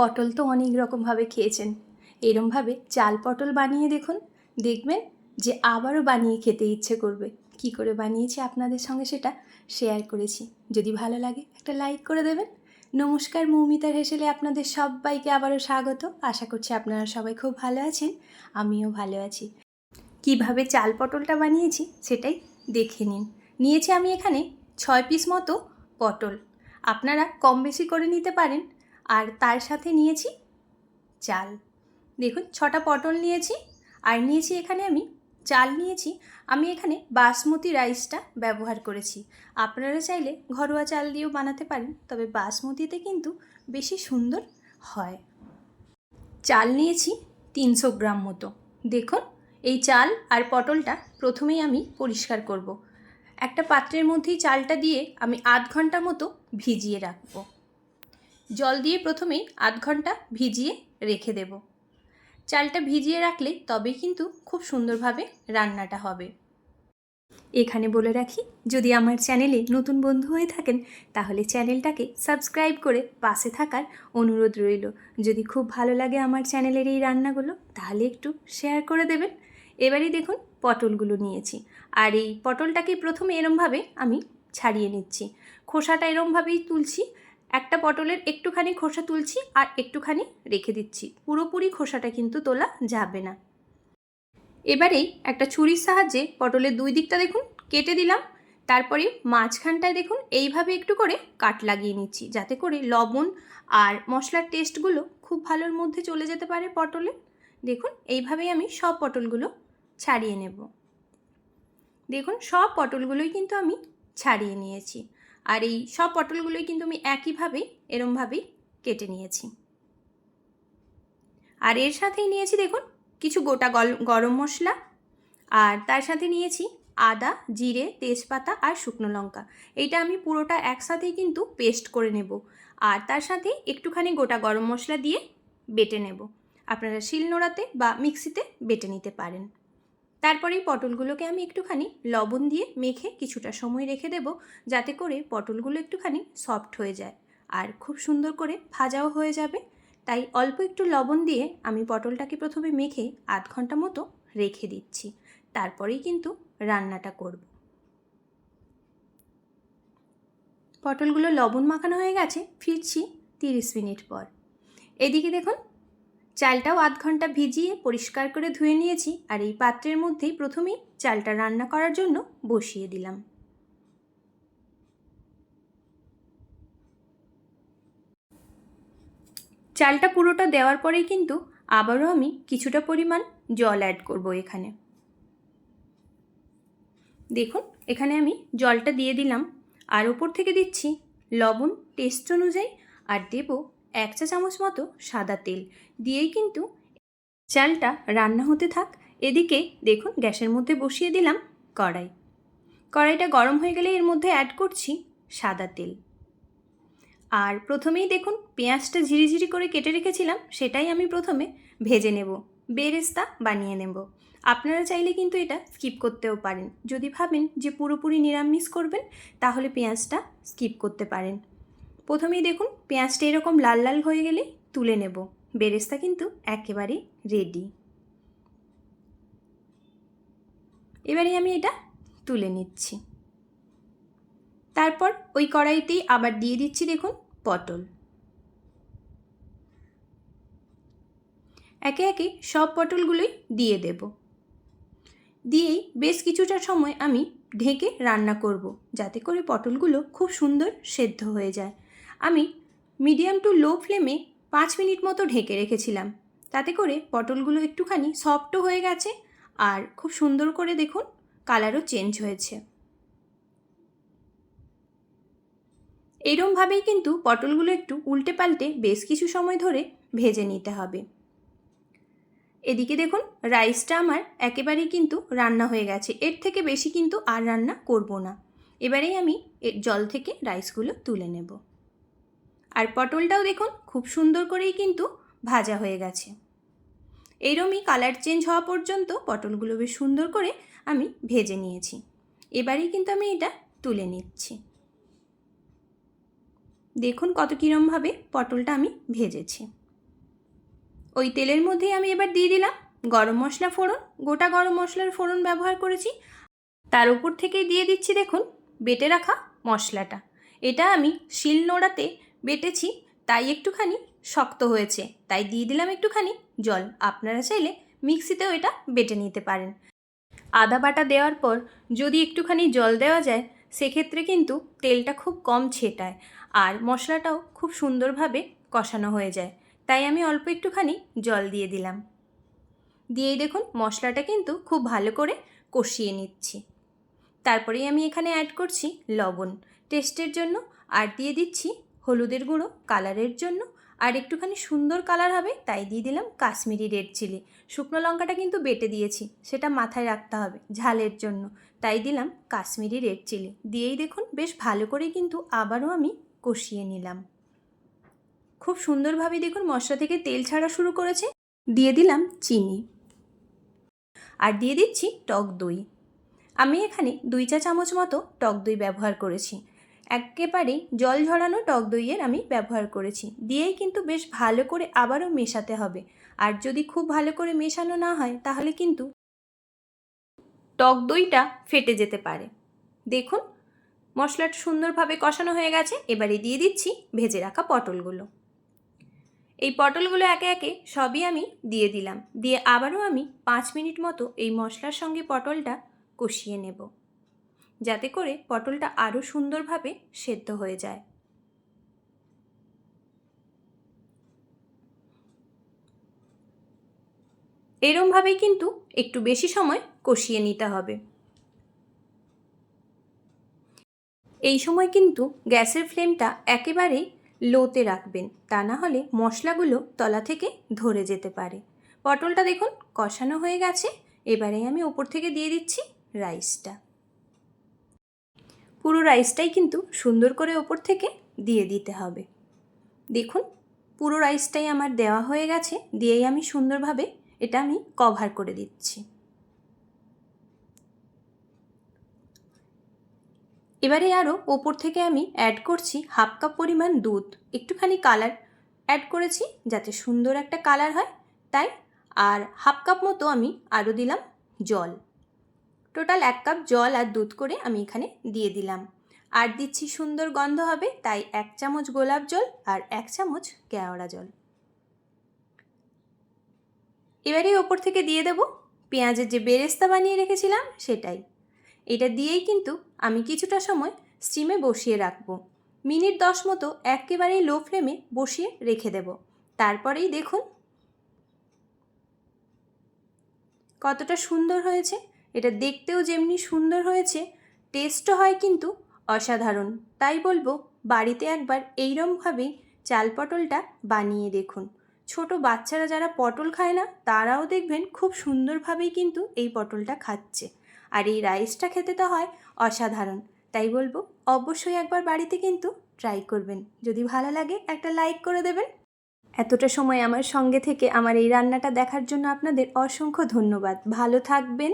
পটল তো অনেক রকমভাবে খেয়েছেন। এরমভাবে চাল পটল বানিয়ে দেখুন, দেখবেন যে আবারও বানিয়ে খেতে ইচ্ছে করবে। কি করে বানিয়েছি আপনাদের সঙ্গে সেটা শেয়ার করেছি। যদি ভালো লাগে একটা লাইক করে দেবেন। নমস্কার মৌমিতার হেসেলে আপনাদের সবাইকে আবারও স্বাগত। আশা করছি আপনারা সবাই খুব ভালো আছেন, আমিও ভালো আছি। কীভাবে চাল পটলটা বানিয়েছি সেটাই দেখে নিন। নিয়েছি আমি এখানে ছয় পিস মতো পটল। আপনারা কম বেশি করে নিতে পারেন। আর তার সাথে নিয়েছি চাল। দেখুন, ছটা পটল নিয়েছি আর নিয়েছি এখানে আমি, চাল নিয়েছি। আমি এখানে বাসমতি রাইসটা ব্যবহার করেছি। আপনারা চাইলে ঘরোয়া চাল দিয়েও বানাতে পারেন, তবে বাসমতিতে কিন্তু বেশি সুন্দর হয়। চাল নিয়েছি তিনশো গ্রাম মতো। দেখুন, এই চাল আর পটলটা প্রথমেই আমি পরিষ্কার করব। একটা পাত্রের মধ্যেই চালটা দিয়ে আমি আধ ঘণ্টা মতো ভিজিয়ে রাখব। জল দিয়ে প্রথমেই আধ ঘণ্টা ভিজিয়ে রেখে দেব। চালটা ভিজিয়ে রাখলে তবেই কিন্তু খুব সুন্দরভাবে রান্নাটা হবে। এখানে বলে রাখি, যদি আমার চ্যানেলে নতুন বন্ধু হয়ে থাকেন, তাহলে চ্যানেলটাকে সাবস্ক্রাইব করে পাশে থাকার অনুরোধ রইল। যদি খুব ভালো লাগে আমার চ্যানেলের এই রান্নাগুলো, তাহলে একটু শেয়ার করে দেবেন। এবারেই দেখুন, পটলগুলো নিয়েছি। আর এই পটলটাকে প্রথমে এরমভাবে আমি ছাড়িয়ে নিচ্ছি। খোসাটা এরমভাবেই তুলছি একটা পটলের একটুখানি খোসা তুলছি আর একটুখানি রেখে দিচ্ছি। পুরোপুরি খোসাটা কিন্তু তোলা যাবে না। এবারেই একটা ছুরির সাহায্যে পটলের দুই দিকটা দেখুন, কেটে দিলাম। তারপরে মাঝখানটায় দেখুন, এইভাবে একটু করে কাট লাগিয়ে নিচ্ছি, যাতে করে লবণ আর মশলার টেস্টগুলো খুব ভালোর মধ্যে চলে যেতে পারে পটলে দেখুন, এইভাবেই আমি সব পটলগুলো ছাড়িয়ে নেব। দেখুন, সব পটলগুলোই কিন্তু আমি ছাড়িয়ে নিয়েছি। আর এই সব পটলগুলোই কিন্তু আমি একইভাবেই এরমভাবেই কেটে নিয়েছি। আর এর সাথেই নিয়েছি দেখুন, কিছু গোটা গরম মশলা। আর তার সাথে নিয়েছি আদা, জিরে, তেজপাতা আর শুকনো লঙ্কা। এইটা আমি পুরোটা একসাথেই কিন্তু পেস্ট করে নেব। আর তার সাথে একটুখানি গোটা গরম মশলা দিয়ে বেটে নেব। আপনারা শিলনোড়াতে বা মিক্সিতে বেটে নিতে পারেন। তারপরে এই পটলগুলোকে আমি একটুখানি লবণ দিয়ে মেখে কিছুটা সময় রেখে দেব, যাতে করে পটলগুলো একটুখানি সফট হয়ে যায়। আর খুব সুন্দর করে ভাজাও হয়ে যাবে। তাই অল্প একটু লবণ দিয়ে আমি পটলটাকে প্রথমে মেখে আধ ঘণ্টা মতো রেখে দিচ্ছি। তারপরেই কিন্তু রান্নাটা করব। পটলগুলো লবণ মাখানো হয়ে গেছে, ফিরছি তিরিশ মিনিট পর। এদিকে দেখুন চালটাও আধ ঘণ্টা ভিজিয়ে পরিষ্কার করে ধুয়ে নিয়েছি আর এই পাত্রের মধ্যেই প্রথমেই চালটা রান্না করার জন্য বসিয়ে দিলাম। চালটা পুরোটা দেওয়ার পরেই কিন্তু আবারও আমি কিছুটা পরিমাণ জল অ্যাড করব এখানে। দেখুন, এখানে আমি জলটা দিয়ে দিলাম। আর ওপর থেকে দিচ্ছি লবণ টেস্ট অনুযায়ী আর দেব এক চা চামচ মতো সাদা তেল। দিয়েই কিন্তু চালটা রান্না হতে থাক। এদিকে দেখুন, গ্যাসের মধ্যে বসিয়ে দিলাম কড়াই। কড়াইটা গরম হয়ে গেলে এর মধ্যে অ্যাড করছি সাদা তেল। আর প্রথমেই দেখুন, পেঁয়াজটা ঝিরিঝিরি করে কেটে রেখেছিলাম, সেটাই আমি প্রথমে ভেজে নেব। বেরেস্তা বানিয়ে নেব। আপনারা চাইলে কিন্তু এটা স্কিপ করতেও পারেন। যদি ভাবেন যে পুরোপুরি নিরামিষ করবেন, তাহলে পেঁয়াজটা স্কিপ করতে পারেন। প্রথমেই দেখুন পেঁয়াজটা এরকম লাল লাল হয়ে গেলে তুলে নেব। বেরেস্তা কিন্তু একেবারে রেডি এবারে আমি এটা তুলে নিচ্ছি। তারপর ওই কড়াইতেই আবার দিয়ে দিচ্ছি দেখুন পটল। একে একে সব পটলগুলোই দিয়ে দেব। দিয়েই বেশ কিছুটা সময় আমি ঢেকে রান্না করব, যাতে করে পটলগুলো খুব সুন্দর সেদ্ধ হয়ে যায়। আমি মিডিয়াম টু লো ফ্লেমে পাঁচ মিনিট মতো ঢেকে রেখেছিলাম। তাতে করে পটলগুলো একটুখানি সফটও হয়ে গেছে আর খুব সুন্দর করে দেখুন কালারও চেঞ্জ হয়েছে। এইরমভাবেই কিন্তু পটলগুলো একটু উল্টে পাল্টে বেশ কিছু সময় ধরে ভেজে নিতে হবে। এদিকে দেখুন, রাইসটা আমার একেবারেই কিন্তু রান্না হয়ে গেছে। এর থেকে বেশি কিন্তু আর রান্না করব না। এবারেই আমি জল থেকে রাইসগুলো তুলে নেব। আর পটলটাও দেখুন, খুব সুন্দর করেই কিন্তু ভাজা হয়ে গেছে। এইরমই কালার চেঞ্জ হওয়া পর্যন্ত পটলগুলো বেশ সুন্দর করে আমি ভেজে নিয়েছি। এবারেই কিন্তু আমি এটা তুলে নিচ্ছি। দেখুন কত কীরমভাবে পটলটা আমি ভেজেছি। ওই তেলের মধ্যেই আমি এবার দিয়ে দিলাম গরম মশলা ফোড়ন। গোটা গরম মশলার ফোড়ন ব্যবহার করেছি। তার উপর থেকেই দিয়ে দিচ্ছি দেখুন, বেটে রাখা মশলাটা। এটা আমি শিল নোড়াতে বেটেছি, তাই একটুখানি শক্ত হয়েছে। তাই দিয়ে দিলাম একটুখানি জল। আপনারা চাইলে মিক্সিতেও এটা বেটে নিতে পারেন। আদা বাটা দেওয়ার পর যদি একটুখানি জল দেওয়া যায়, সেক্ষেত্রে কিন্তু তেলটা খুব কম ছেটায় আর মশলাটাও খুব সুন্দরভাবে কষানো হয়ে যায়। তাই আমি অল্প একটুখানি জল দিয়ে দিলাম। দিয়েই দেখুন মশলাটা কিন্তু খুব ভালো করে কষিয়ে নিচ্ছি। তারপরেই আমি এখানে অ্যাড করছি লবণ। টেস্টের জন্য আর দিয়ে দিচ্ছি হলুদের গুঁড়ো, কালারের জন্য, আর একটুখানি সুন্দর কালার হবে, তাই দিয়ে দিলাম কাশ্মীরি রেড চিলি। শুকনো লঙ্কাটা কিন্তু বেটে দিয়েছি, সেটা মাথায় রাখতে হবে ঝালের জন্য। তাই দিলাম কাশ্মীরি রেড চিলি। দিয়েই দেখুন বেশ ভালো করে কিন্তু আবারও আমি কষিয়ে নিলাম। খুব সুন্দরভাবে দেখুন মশলা থেকে তেল ছাড়া শুরু করেছে। দিয়ে দিলাম চিনি। আর দিয়ে দিচ্ছি টক দই। আমি এখানে দুই চা চামচ মতো টক দই ব্যবহার করেছি। একেবারে জল ঝরানো টক দইয়ের আমি ব্যবহার করেছি। দিয়েই কিন্তু বেশ ভালো করে আবারও মেশাতে হবে। আর যদি খুব ভালো করে মেশানো না হয়, তাহলে কিন্তু টক দইটা ফেটে যেতে পারে। দেখুন, মশলাটা সুন্দরভাবে কষানো হয়ে গেছে। এবারে দিয়ে দিচ্ছি ভেজে রাখা পটলগুলো। এই পটলগুলো একে একে সবই আমি দিয়ে দিলাম। দিয়ে আবারও আমি পাঁচ মিনিট মতো এই মশলার সঙ্গে পটলটা কষিয়ে নেব। যাতে করে পটলটা আরও সুন্দরভাবে সেদ্ধ হয়ে যায়। এরমভাবেই কিন্তু একটু বেশি সময় কষিয়ে নিতে হবে। এই সময় কিন্তু গ্যাসের ফ্লেমটা একেবারেই লোতে রাখবেন, তা না হলে মশলাগুলো তলা থেকে ধরে যেতে পারে। পটলটা দেখুন কষানো হয়ে গেছে, এবারে আমি ওপর থেকে দিয়ে দিচ্ছি রাইসটা। পুরো রাইসটাই কিন্তু সুন্দর করে ওপর থেকে দিয়ে দিতে হবে। দেখুন, পুরো রাইসটাই আমার দেওয়া হয়ে গেছে, দিয়েই আমি সুন্দরভাবে এটা আমি কভার করে দিচ্ছি। এবারে আরও ওপর থেকে আমি অ্যাড করছি হাফ কাপ পরিমাণ দুধ। একটুখানি কালার অ্যাড করেছি যাতে সুন্দর একটা কালার হয়, তাই আর হাফ কাপ মতো আমি আরও দিলাম জল। টোটাল এক কাপ জল আর দুধ করে আমি এখানে দিয়ে দিলাম। আর দিচ্ছি সুন্দর গন্ধ হবে, তাই এক চামচ গোলাপ জল আর এক চামচ কেওড়া জল। এবারে ওপর থেকে দিয়ে দেব পেঁয়াজের যে বেরেস্তা বানিয়ে রেখেছিলাম সেটাই। এটা দিয়েই কিন্তু আমি কিছুটা সময় স্টিমে বসিয়ে রাখব। মিনিট দশ মতো একেবারেই লো ফ্লেমে বসিয়ে রেখে দেব। তারপরেই দেখুন কতটা সুন্দর হয়েছে। এটা দেখতেও যেমনি সুন্দর হয়েছে টেস্টও হয় কিন্তু অসাধারণ। তাই বলব, বাড়িতে একবার এইরমভাবেই চাল পটলটা বানিয়ে দেখুন। ছোট বাচ্চারা যারা পটল খায় না, তারাও দেখবেন খুব সুন্দরভাবেই কিন্তু এই পটলটা খাচ্ছে। আর এই রাইসটা খেতে তো হয় অসাধারণ। তাই বলব, অবশ্যই একবার বাড়িতে কিন্তু ট্রাই করবেন। যদি ভালো লাগে, একটা লাইক করে দেবেন। এতটা সময় আমার সঙ্গে থেকে আমার এই রান্নাটা দেখার জন্য আপনাদের অসংখ্য ধন্যবাদ। ভালো থাকবেন।